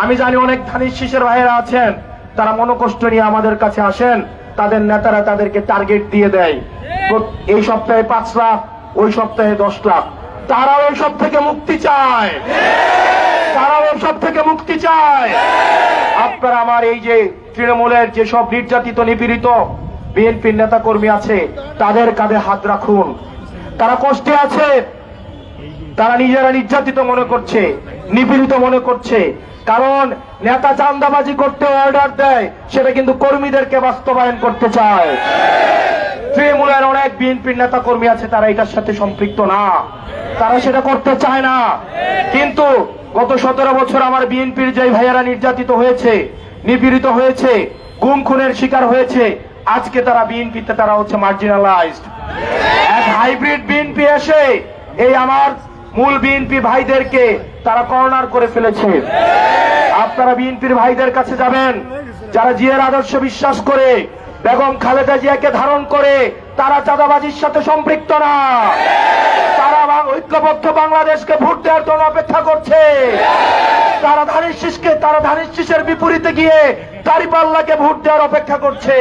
আমি জানি অনেক ধানির শীষের ভাইয়েরা আছেন, তারা মনোকষ্ট নিয়ে আমাদের কাছে আসেন, তাদের নেতারা তাদেরকে টার্গেট দিয়ে দেয়। এই সপ্তাহে পাঁচ লাখ, ওই সপ্তাহে দশ লাখ। তারাও এইসব থেকে মুক্তি চায়। তারাও এসব থেকে মুক্তি চায়। আপনারা আমার এই যে তৃণমূলের যেসব নির্যাতিত, নিপীড়িত বিএনপির নেতা কর্মী আছে, তাদের কাঁধে হাত রাখুন। তারা কষ্টে আছে, তারা নিজেরা নির্যাতিত মনে করছে। নিপীড়িত মনে করছে। কারণ নেতা চান্দাবাজি করতে অর্ডার দেয়, সেটা কিন্তু কর্মীদেরকে বাস্তবায়ন করতে চায়। তৃণমূলের অনেক বিএনপির নেতা কর্মী আছে, তারা এটার সাথে সম্পৃক্ত না। তারা সেটা করতে চায় না। কিন্তু গত সতেরো বছর আমার বিএনপির যে ভাইয়েরা নির্যাতিত হয়েছে, নিপীড়িত হয়েছে, গুম খুনের শিকার হয়েছে, আজকে তারা বিএনপিতে তারা হচ্ছে মার্জিনালাইজড এক হাইব্রিড বিএনপি এসে এই আমার মূল বিএনপি ভাইদেরকে তারা কর্নার করে ফেলেছে। আপনারা বিএনপির ভাইদের কাছে যাবেন। যারা জিয়ার আদর্শ বিশ্বাস করে, বেগম খালেদা জিয়াকে ধারণ করে, তারা চাঁদাবাজির সাথে সম্পৃক্ত না। তারা ঐক্যবদ্ধ বাংলাদেশকে ভোট দেওয়ার জন্য অপেক্ষা করছে। তারা ধানের শীষকে তারা ধানের শীষের বিপরীতে গিয়ে দাঁড়িপাল্লাকে ভোট দেওয়ার অপেক্ষা করছে।